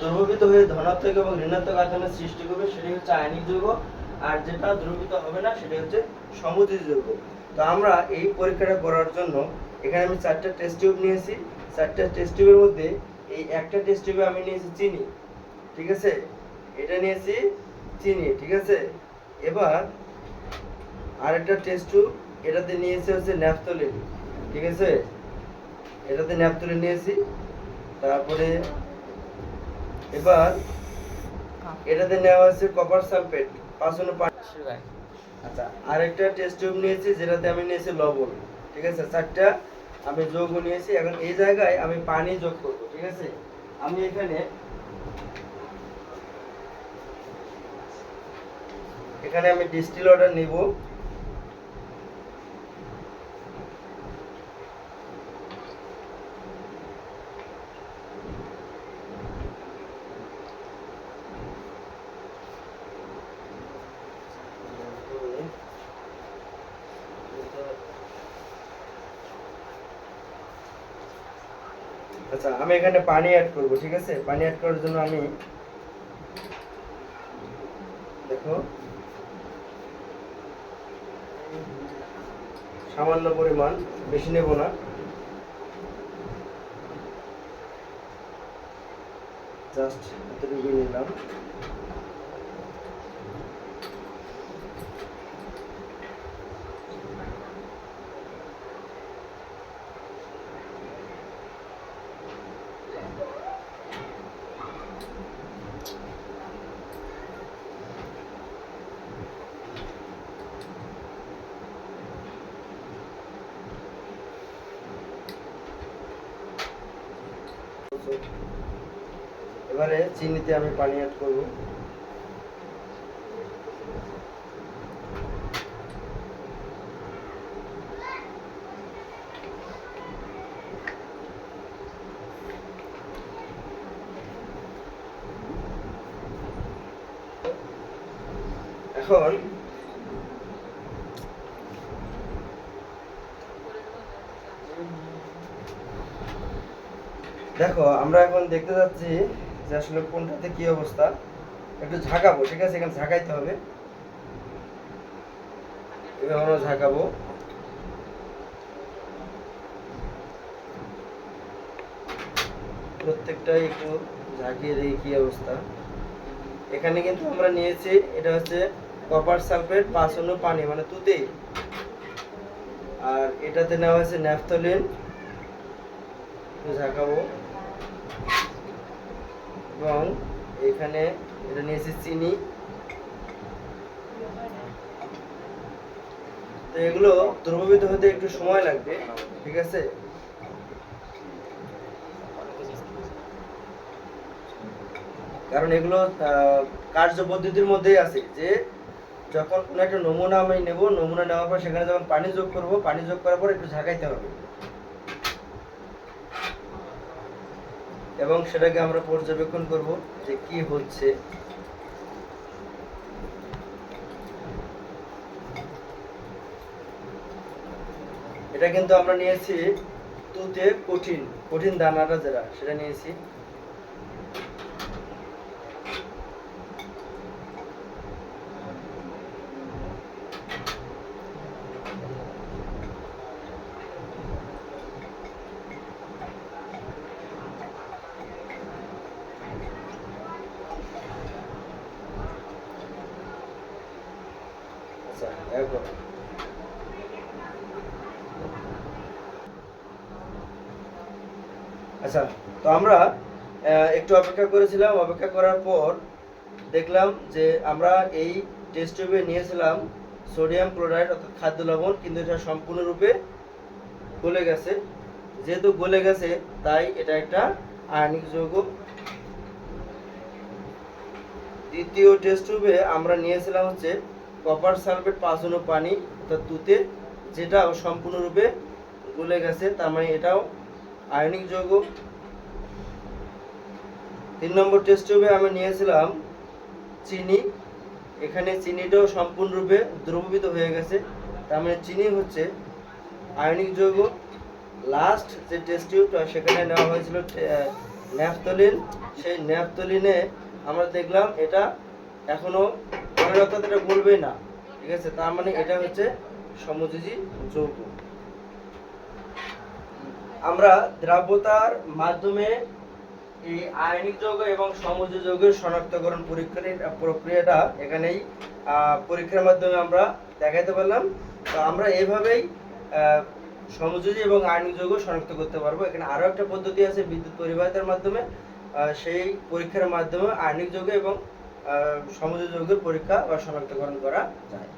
দ্রবীভূত হয়ে ধনাত্মক এবং ঋণাত্মক আধানের সৃষ্টি করবে, সেটি হচ্ছে আয়নিক যৌগ। আর যেটা দ্রবীভূত হবে না, সেটা হচ্ছে সমুদ্রিত যৌগ। তো আমরা এই পরীক্ষাটা করার জন্য এখানে আমি চারটা টেস্ট টিউব নিয়েছি। চারটা টেস্ট টিউবের মধ্যে এই একটা টেস্ট টিউবে আমি নিয়েছি চিনি, ঠিক আছে? এটা নিয়েছি চিনি, ঠিক আছে? এবার আরেকটা টেস্ট টিউব এটাতে নিয়েছি হচ্ছে ন্যাপথলিন, ঠিক আছে? এটাতে ন্যাপথলিন নিয়েছি। তারপরে এবার এটাতে নেওয়া হয়েছে কপার সালফেট পাঁচশো পাঁচ আচ্ছা আরেকটা টেস্ট টিউব নিয়েছি যেটাতে আমি নিয়েছি লবণ ঠিক আছে? চারটা আমি যোগ নিয়েছি এখন এই জায়গায় আমি পানি যোগ করব ঠিক আছে? আমি এখানে এখানে আমি ডিস্টিল ওয়াটার নিব। আচ্ছা আমি এখানে পানি অ্যাড করব, ঠিক আছে? পানি অ্যাড করার জন্য আমি দেখো, সামান্য পরিমাণ, বেশি নেব না। জাস্ট এতটুকু নিলাম। এবারে চিনিতে আমি পানি অ্যাড করব। এখন দেখো, আমরা এখন দেখতে যাচ্ছি যে আসলে কোনটাতে কি অবস্থা। একটু ঝাঁকাবো, ঠিক আছে? এখানে ঝাঁকাইতে হবে। এবার আমরা ঝাঁকাবো। প্রত্যেকটাই একটু ঝাঁকিয়ে দেখি কি অবস্থা। এখানে কিন্তু আমরা নিয়েছি, এটা হচ্ছে কপার সালফেট পাঁচ পানি মানে তুতে। আর এটাতে নেওয়া হয়েছে ন্যাফথলিন ঝাঁকাবো। এবং এখানে এটা নিয়েছি চিনি। তো এগুলো দ্রবীভূত হতে একটু সময় লাগবে, ঠিক আছে? কারণ এগুলো কার্য পদ্ধতির মধ্যেই আছে যে, যখন কোনো একটা নমুনা আমি নেব, নমুনা নেওয়ার পর সেখানে যখন পানি যোগ করব, পানি যোগ করার পর একটু ঝাঁকাইতে হবে। এবং সেটাকে আমরা পর্যবেক্ষণ করব যে কি হচ্ছে। এটা কিন্তু আমরা নিয়েছি তুতে কঠিন কঠিন দানাটা যেটা সেটা নিয়েছি। আচ্ছা এখন আচ্ছা তো আমরা একটু অপেক্ষা করেছিলাম। অপেক্ষা করার পর দেখলাম যে আমরা এই টেস্ট টিউবে নিয়েছিলাম সোডিয়াম ক্লোরাইড অর্থাৎ খাদ্য লবণ, কিন্তু এটা সম্পূর্ণরূপে গলে গেছে। যেহেতু গলে গেছে, তাই এটা একটা আয়নিক যৌগ। দ্বিতীয় টেস্ট টিউবে আমরা নিয়েছিলাম হচ্ছে কপার সালফেট পাঁচ অনু পানি অর্থাৎ তুতে যেটাও সম্পূর্ণরূপে গলে গেছে, তার মানে এটাও আয়নিক যৌগ। তিন নম্বর টেস্ট টিউবে আমরা নিয়েছিলাম চিনি। এখানে চিনিটাও সম্পূর্ণরূপে দ্রবীভূত হয়ে গেছে, তার মানে চিনি হচ্ছে আয়নিক যৌগ। লাস্ট যে টেস্ট টিউবটা সেখানে নেওয়া হয়েছিল ন্যাফতলিন সেই ন্যাফতলিনে আমরা দেখলাম এটা এখনও মনে রাখতে এটা না। ঠিক আছে? তার মানে এটা হচ্ছে সমযোজী যৌগ। আমরা দ্রাব্যতার মাধ্যমে এই আয়নিক যৌগ এবং সমযোজী যৌগের শনাক্তকরণ পরীক্ষার প্রক্রিয়াটা এখানেই পরীক্ষার মাধ্যমে আমরা পারলাম। তো আমরা এভাবেই সমযোজী এবং আয়নিক যৌগ শনাক্ত করতে পারব। এখানে আরও একটা পদ্ধতি আছে বিদ্যুৎ পরিবাহিতার মাধ্যমে। সেই পরীক্ষার মাধ্যমে আয়নিক যৌগ এবং আহ, সমযোজী যৌগের পরীক্ষা বা শনাক্তকরণ করা যায়।